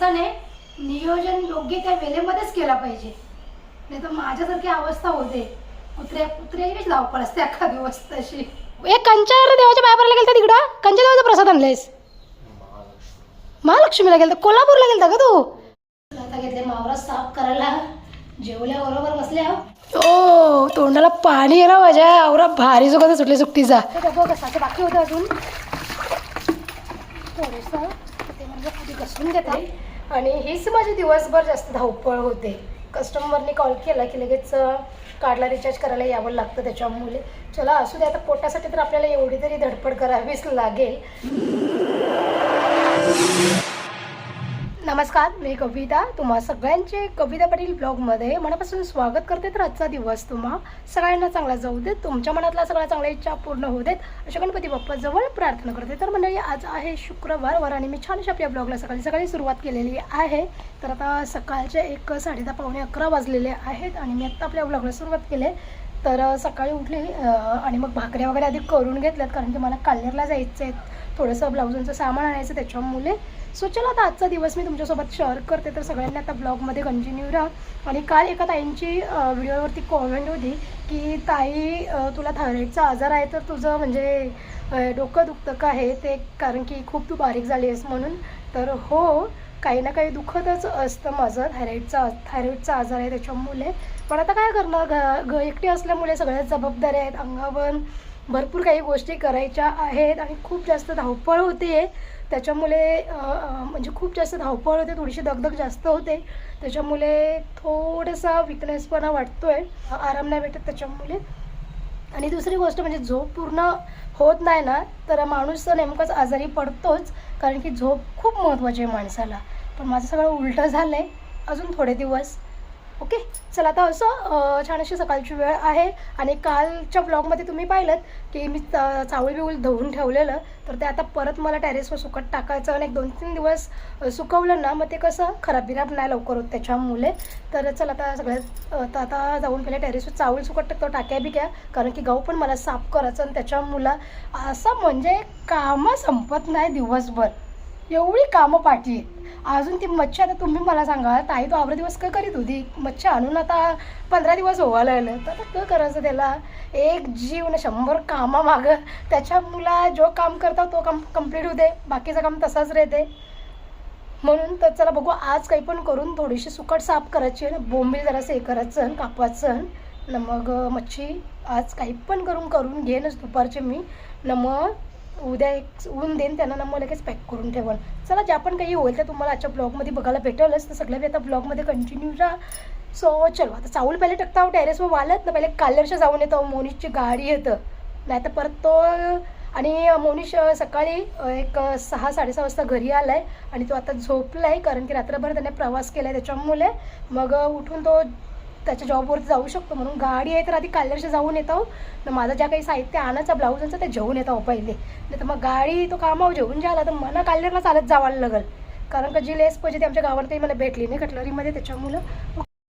माणसाने नियोजन योग्य त्या वेळेमध्येच केला पाहिजे. नाही तर माझ्यासारखी अवस्था होते. कुत्र्या कुत्र्याची धावपळ असते अख्खा दिवस तशी एक कंचावर देवाच्या पडायला गेलता तिकडं? कंचा देवाचा प्रसाद आणलायस? महालक्ष्मीला गेलता? कोल्हापूरला गेलता का तू? आता घेतले मावरा साफ करायला. जेवल्या बरोबर बसल्या. ओ तोंडाला पाणी येणार माझ्या. आवरा भारी सुगंध सुटले सुट्टीचा. बाकी होते अजून. थोडंसं ते म्हणजे आधी घसरून घेतात आणि हीच माझी दिवसभर जास्त धावपळ होते. कस्टमरने कॉल केला की लगेच कार्डला रिचार्ज करायला यावं लागतं त्याच्यामुळे. चला असू दे आता पोटासाठी तर आपल्याला एवढी तरी धडपड करावीच लागेल. नमस्कार मी कविता. तुम्हा सगळ्यांचे कविता पाटील ब्लॉगमध्ये मनापासून स्वागत करते. तर आजचा दिवस तुम्हा सगळ्यांना चांगला जाऊ देत तुमच्या मनातला सगळ्या चांगल्या इच्छा पूर्ण होऊ देत अशा गणपती बाप्पाजवळ प्रार्थना करते. तर मंडळी आज आहे शुक्रवार वर आणि मी छानशा आपल्या ब्लॉगला सकाळी सकाळी सुरुवात केलेली आहे. तर आता सकाळचे एक साडे दहा पावणे अकरा वाजलेले आहेत आणि मी आत्ता आपल्या ब्लॉगला सुरुवात केली. आहे. तर सकाळी उठले आणि मग भाकऱ्या वगैरे आधी करून घेतल्यात कारण की मला काल्लेरला जायचं आहे थोडंसं ब्लाऊजांचं सामान आणायचं त्याच्यामुळे. सो चला आता आजचा दिवस मी तुमच्यासोबत शेअर करते. तर सगळ्यांनी आता ब्लॉगमध्ये कंटिन्यू राहा. आणि काल एका ताईंची व्हिडिओवरती कॉमेंट होती की ताई तुला थायरॉईडचा आजार आहे तर तुझं म्हणजे डोकं दुखतं का? आहे ते कारण की खूप तू बारीक झाली आहेस म्हणून. तर हो काही ना काही दुखतच असतं माझं. थायरॉईडचा थायरॉईडचा आजार आहे त्याच्यामुळे. पण आता काय करणार? घ घ एकटी असल्यामुळे सगळ्याच जबाबदाऱ्या आहेत. अंगावर भरपूर काही गोष्टी करायच्या आहेत आणि खूप जास्त धावपळ होते. आहे त्याच्यामुळे म्हणजे खूप जास्त धावपळ होते. थोडीशी दगदग जास्त होते. त्याच्यामुळे थोडासा विकनेसपणा वाटतो आहे आराम नाही भेटत त्याच्यामुळे. आणि दुसरी गोष्ट म्हणजे झोप पूर्ण होत नाही ना तर माणूस नेमकाच आजारी पडतोच. कारण की झोप खूप महत्त्वाची आहे माणसाला. पण माझं सगळं उलटं झालं आहे अजून थोडे दिवस. ओके चला आता असं छान अशी सकाळची वेळ आहे. आणि कालच्या ब्लॉगमध्ये तुम्ही पाहिलं की मी चा- चावल धुवून ठेवलेलं. तर ते आता परत मला टेरेसवर सुकट टाकायचं आणि एक दोन तीन दिवस सुकवलं ना मग ते कसं खराब बिराब नाही लवकर होत त्याच्यामुळे. तर चला आता सगळ्यात तर आता जाऊन पहिले टेरेसवर चावळी सुकट टाकतो टाक्या बिक्या कारण की गहू पण मला साफ करायचं आणि त्याच्यामुळं असं म्हणजे कामं संपत नाही दिवसभर. एवढी कामं पाठी आहेत. अजून ती मच्छी आता तुम्ही मला सांगा ताई तो आवरा दिवस काय करीत होती? मच्छी आणून आता पंधरा दिवस व्हायला आलं तर आता काय करायचं त्याला? एक जीव ना शंभर कामा मागं. त्याच्या मुला जो काम करता तो काम कंप्लीट होते बाकीचं काम तसाच राहते. म्हणून तर चला बघू आज काही पण करून थोडीशी सुकट साफ करायची आहे ना. बोंबील जरासं हे करायचं कापायचं न मग मच्छी आज काही पण करून करून घेणच दुपारचे मी. न मग उद्या एक ऊन देईन त्यांना ना मग लगेच पॅक करून ठेवण चला ज्या पण काही होईल त्या तुम्हाला आजच्या ब्लॉगमध्ये बघायला भेटलच तर सगळ्या आता ब्लॉगमध्ये कंटिन्यू राहा. सो चलो आता चावल पहिले टाकता टेरेसवर वालत ना पहिले कालरच्या जाऊन येतो मोनिशची गाडी येतं. नाही तर परत तो आणि मोनिश सकाळी एक सहा साडेसहा वाजता घरी आला आहे आणि तो आता झोपला आहे कारण की रात्रभर त्याने प्रवास केला आहे त्याच्यामुळे. मग उठून तो त्याच्या जॉबवरती जाऊ शकतो. म्हणून गाडी आहे तर आधी कालरच्या जाऊन येतो. तर माझं ज्या काही साहित्य आणायचं ब्लाऊजांचं ते जेवून येतो पहिले. नाही तर मग गाडी तो कामावर जेवून जायला तर मला कालरला चालत जावं लागेल. कारण का जी लेस पाहिजे ती आमच्या गावात मला भेटली नाही कटलरीमध्ये त्याच्यामुळं.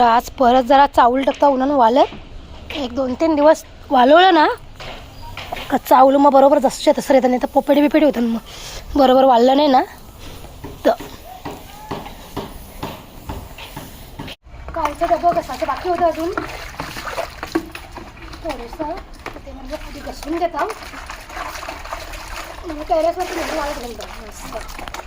आज परत जरा चावल टाकता उन्हानं वालं. एक दोन तीन दिवस वालवलं ना का चावलं मग बरोबर जसं तसं येतं नाही तर पोपेडी बिपेडी होतं ना मग. बरोबर वाललं नाही ना. तर कालचं डबं कसाचं बाकी होतं अजून थोडंसं तर ते म्हणजे आधी घसरून घेता म्हणजे टेरेसवरती घेऊन लागत नंतर मस्त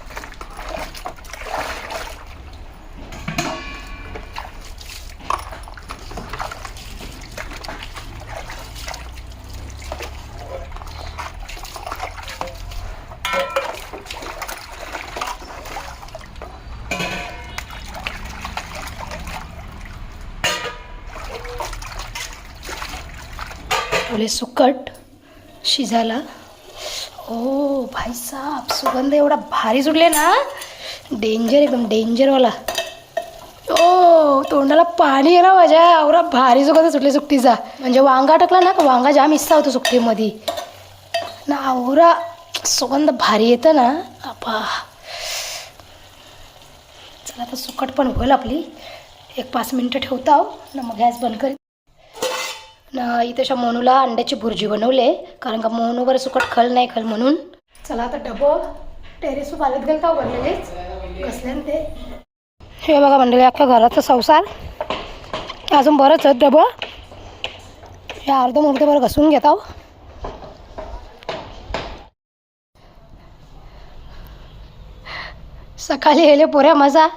झाले सुकट शिजायला ओ भाई साहब सुगंध एवढा भारी सुटले ना. डेंजर एकदम डेंजरवाला ओ तोंडाला पाणी आहे ना माझ्या. एवढा भारी सुगंध सुटले सुकटीचा. म्हणजे वांगा टाकला ना का वांगा जाम इस्सा होतो सुकटीमध्ये. ना आवरा सुगंध भारी येतं ना. आपा. चला आता सुकट पण होईल आपली. एक पाच मिनटं ठेवता आहो ना मग गॅस बंद करीत. इथे अशा मोनूला अंड्याची भुर्जी बनवले कारण का मोनूवर सुकट खल नाही खल म्हणून. चला आता डबं टेरेसवर बालत गेल का बनलेलेच कसले ते? हे बघा मंडळी अख्ख्या घराचा संसार. अजून बरंच आहेत डबं. हे अर्ध मुर्दे बरं घसून घेत आहो. सकाळी गेले पोऱ्या मजा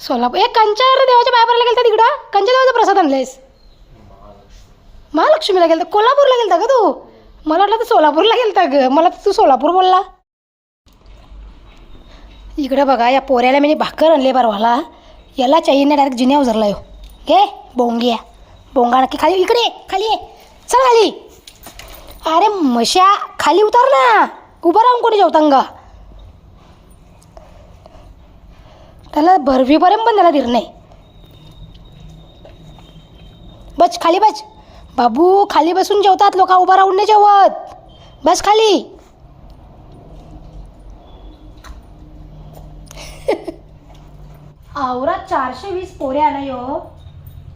सोलापूर एक कंच्या देवाच्या बाहेर गेलं तर तिकडं? कंच्या देवाचा प्रसाद आणलेस. महालक्ष्मीला गेलता कोल्हापूरला गेलता का तू? मला वाटलं तर सोलापूरला गेलता ग. मला तर तू सोलापूर बोलला. इकडं बघा या पोऱ्याला मी भाकर आणले बरवाला. याला चाईने डायरेक्ट जिन्या उजरला यो घे बोंगिया बोंगा नक्की खाली इकडे खाली ये. चल खाली. अरे मशा खाली उतार ना. उभं राहून कोणी जेवतांगा? त्याला भरवीपर्यंत पण त्याला धीर नाही. बच खाली बच. बाबू खाली बसून जेवतात लोक उभा राहून नाही जेवत. बस खाली. आवरा चारशे वीस पोरे आला यो हो.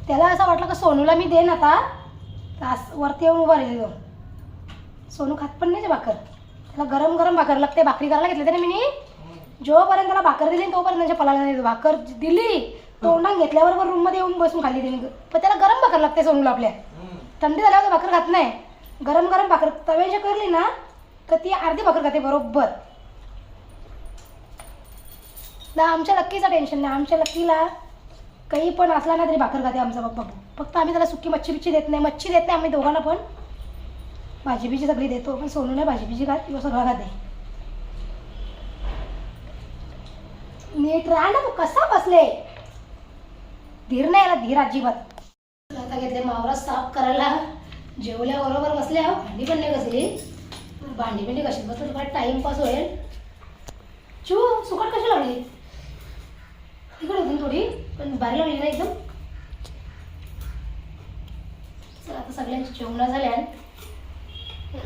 त्याला असं वाटलं का सोनूला मी देईन आता. तास वरती येऊन उभा राहिलो सोनू खात पण नाही ते भाकर. त्याला गरम गरम भाकर लागते. भाकरी करायला घेतली त्याने मी जोपर्यंत त्याला भाकर दिली तोपर्यंत त्याच्या पलाला नाही भाकर दिली तोंडांग घेतल्याबरोबर रूममध्ये येऊन बसून खाली देईन. पण त्याला गरम भाकर लागते सोनूला आपल्या. थंडी झाल्यावर भाकर खात नाही. गरम गरम भाकर तव्याची करली ना तर ती अर्धी भाकर खाते बरोबर. ना आमच्या लक्कीचं टेन्शन नाही. आमच्या लक्कीला काही पण असला ना तरी भाकर खाते आमचा बाप्पा फक्त आम्ही त्याला सुकी मच्छी बिच्छी देत नाही. मच्छी देत नाही आम्ही दोघांना पण. भाजी बिजी सगळी देतो पण सोनू नाही भाजी बिजी खात किंवा सगळं खाते. नीट राहा ना तू कसा बसले? धीर नाही याला धीर अजिबात. आता घेतले मावरा साफ करायला. जेवल्याबरोबर बसले आहो भांडी पण नाही घसली. भांडी बिंडी कशी बस थोडं टाईमपास होईल. चू सुकट कशी लावली? तिकडे होती थोडी पण भारी लावली ना एकदम. चला आता सगळ्यांची जेवणं झाल्या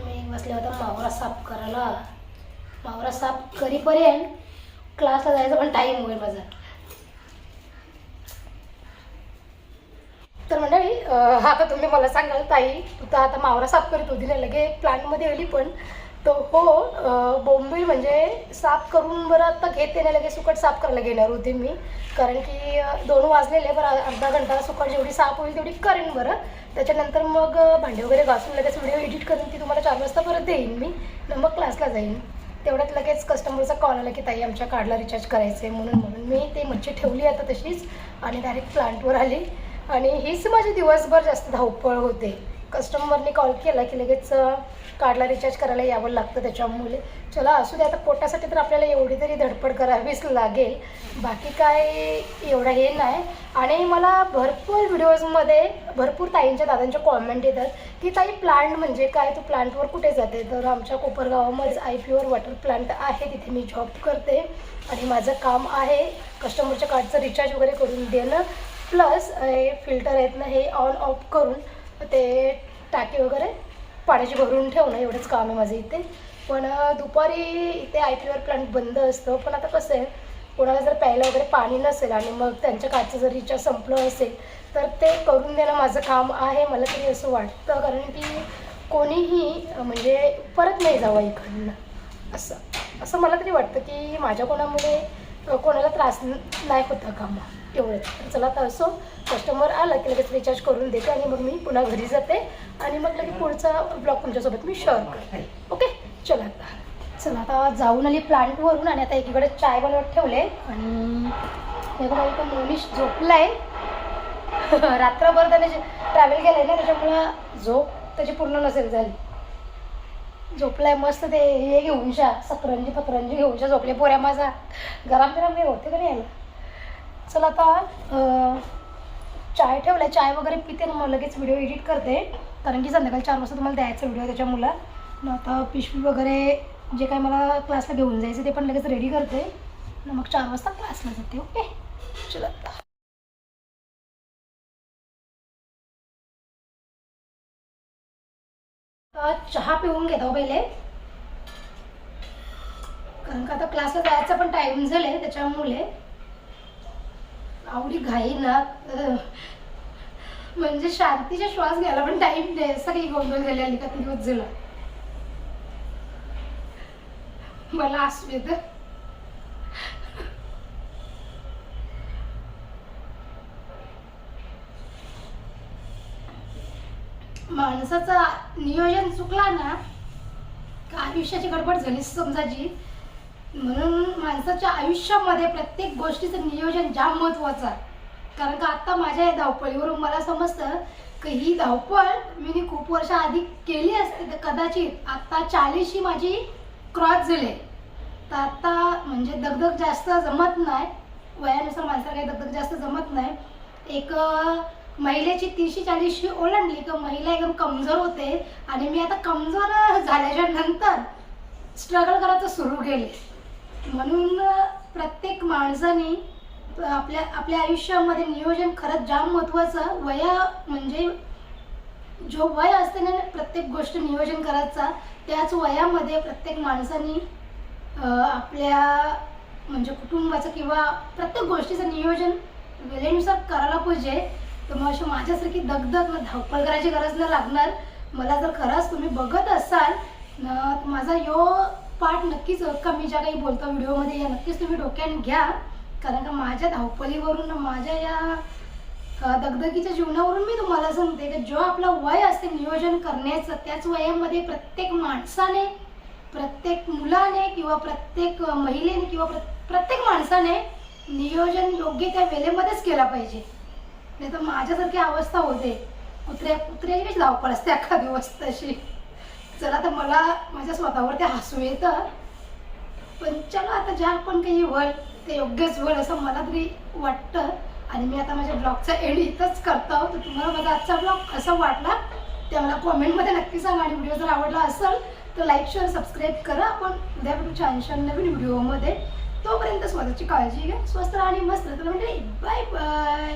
मी बसले होता मावरा साफ करायला. मावरा साफ करीपर्यंत क्लासला जायचं पण टाईम होईल माझा. तर मंडळी हा आता तुम्ही मला सांगाल ताई तू तर आता मावरा साफ करीत होती ना लगे प्लॅनमध्ये आली पण. तो हो अं, बोंबील म्हणजे साफ करून बरं आता घेते ना लगे सुकट साफ करायला घेणार होते मी. कारण की दोन वाजलेले बरं अर्धा घंटा सुकट जेवढी साफ होईल तेवढी करेन बरं. त्याच्यानंतर मग भांडे वगैरे घासून लगेच व्हिडिओ एडिट करून ती तुम्हाला चार वाजता परत देईन मी. न मग क्लासला जाईन. तेवढ्यात लगेच कस्टमरचा कॉल आला की ताई आमच्या कार्डला रिचार्ज करायचं आहे म्हणून म्हणून मी ते मच्छी ठेवली आता तशीच आणि डायरेक्ट प्लांटवर आली. आणि हीच माझी दिवसभर जास्त धावपळ होते. कस्टमरने कॉल केला की लगेच कार्डला रिचार्ज करायला यावं लागतं त्याच्यामुळे. चला असू दे आता पोटासाठी तर आपल्याला एवढी तरी धडपड करावीच लागेल. बाकी काय एवढं हे नाही. आणि मला भरपूर व्हिडिओजमध्ये भरपूर ताईंच्या दादांच्या कॉमेंट येतात की ताई प्लांट म्हणजे काय? तू प्लांटवर कुठे जाते? तर आमच्या कोपरगावामध्ये आय पीवर वॉटर प्लांट आहे. तिथे मी जॉब करते. आणि माझं काम आहे कस्टमरच्या कार्डचं रिचार्ज वगैरे करून देणं. प्लस हे फिल्टर आहेत ना हे ऑन ऑफ करून ते टाकी वगैरे पाण्याची भरून ठेवणं एवढंच काम आहे माझं इथे. पण दुपारी इथे आय पीवर प्लांट बंद असतं. पण आता कसं आहे कोणाला जर प्यायला वगैरे पाणी नसेल आणि मग त्यांच्या काचं जर रिचार्ज संपलं असेल तर ते करून देणं माझं काम आहे. मला तरी असं वाटतं कारण की कोणीही म्हणजे परत नाही जावं इकडनं. असं असं मला तरी वाटतं की माझ्या कोणामुळे कोणाला त्रास नाही होता कामा. एवढंच तर चला तर असो कस्टमर आला की लगेच रिचार्ज करून देते आणि मग मी पुन्हा घरी जाते आणि मग लगेच पुढचा ब्लॉग तुमच्यासोबत मी शेअर करते. ओके चला आता. चला आता जाऊन आली प्लांटवरून आणि आता एकीकडे चाय बनवत ठेवले आणि हे बघा इथं मोनिश झोपलाय. रात्रभर त्याने ट्रॅव्हल केलंय ना त्याच्यामुळं झोप त्याची पूर्ण नसेल झाली. झोपलाय मस्त ते हे घेऊन शा सतरंजी पतरंजी घेऊन शा झोपले पोऱ्या माझा. गरम गरम हे होते का नाही याला? चला आता चाय ठेवलाय. चाय वगैरे पिते ना मग लगेच व्हिडिओ एडिट करते. कारण की संध्याकाळी चार वाजता तुम्हाला द्यायचा व्हिडिओ त्याच्यामुळं. मग आता पिशवी वगैरे जे काही मला क्लासला घेऊन जायचं ते पण लगेच रेडी करते. मग चार वाजता क्लासला जाते ओके चला आता. चहा पिऊन घेतो पहिले. कारण का आता क्लासला जायचा पण टाइम झाले त्याच्यामुळे. आवडी घाई ना. म्हणजे शांतीचा श्वास घ्यायला पण टाइम नाही. असं काही गोंधळ झाले आणि का दिवस झाला मला असू येत माणसाचा नियोजन चुकला ना का आयुष्याची गडबड झाली समजाची म्हणून माणसाच्या आयुष्यामध्ये प्रत्येक गोष्टीचं नियोजन जाम महत्त्वाचं आहे. कारण का आत्ता माझ्या या धावपळीवरून मला समजतं की ही धावपळ मी खूप वर्ष आधी केली असते तर कदाचित आत्ता चाळीसशी माझी क्रॉस झाली. तर आत्ता म्हणजे दगदग जास्त जमत नाही. वयानुसार माणसाला काही दगदग जास्त जमत नाही. एक महिलेची तीनशे चाळीसशी ओलांडली का महिला एकदम कमजोर होते. आणि मी आता कमजोर झाल्याच्यानंतर स्ट्रगल करायचं सुरू केले म्हणून प्रत्येक माणसाने आपल्या आपल्या आयुष्यामध्ये नियोजन खरंच जाम महत्त्वाचं. वया म्हणजे जो वय असते ना प्रत्येक गोष्ट नियोजन करायचा त्याच वयामध्ये प्रत्येक माणसाने आपल्या म्हणजे कुटुंबाचं किंवा प्रत्येक गोष्टीचं नियोजन वेळेनुसार करायला पाहिजे. तर मग अशी माझ्यासारखी दगदग मग धावपळ करायची गरज नाही लागणार. मला जर खरंच तुम्ही बघत असाल ना माझा यो पाठ नक्कीच कमी ज्या काही बोलतो व्हिडिओमध्ये या नक्कीच तुम्ही डोक्याने घ्या. कारण का माझ्या धावपलीवरून माझ्या या दगदगीच्या जीवनावरून मी तुम्हाला सांगते की जो आपला वय असते नियोजन करण्याचं त्याच वयामध्ये प्रत्येक माणसाने प्रत्येक मुलाने किंवा प्रत्येक महिलेने किंवा प्र- प्रत्येक माणसाने नियोजन योग्य त्या वेळेमध्येच केला पाहिजे. नाही तर माझ्यासारखी अवस्था होते. कुत्र्या कुत्र्याची कशी धावपळ असते अख्खा दिवस तशी. चला तर मला माझ्या स्वतःवरती हसू येतं. पण चला आता ज्या पण काही वळ ते योग्यच वळ असं मला तरी वाटतं. आणि मी आता माझ्या ब्लॉगचा एड इथंच करतो तर तुम्हाला माझा आजचा ब्लॉग कसा वाटला ते मला कॉमेंटमध्ये नक्की सांगा. आणि व्हिडिओ जर आवडला असेल तर लाईक शेअर सबस्क्राईब करा. आपण उद्या भेटू छान छान नवीन व्हिडिओमध्ये. तोपर्यंत स्वतःची काळजी घ्या स्वस्त आणि मस्त तर म्हणजे बाय बाय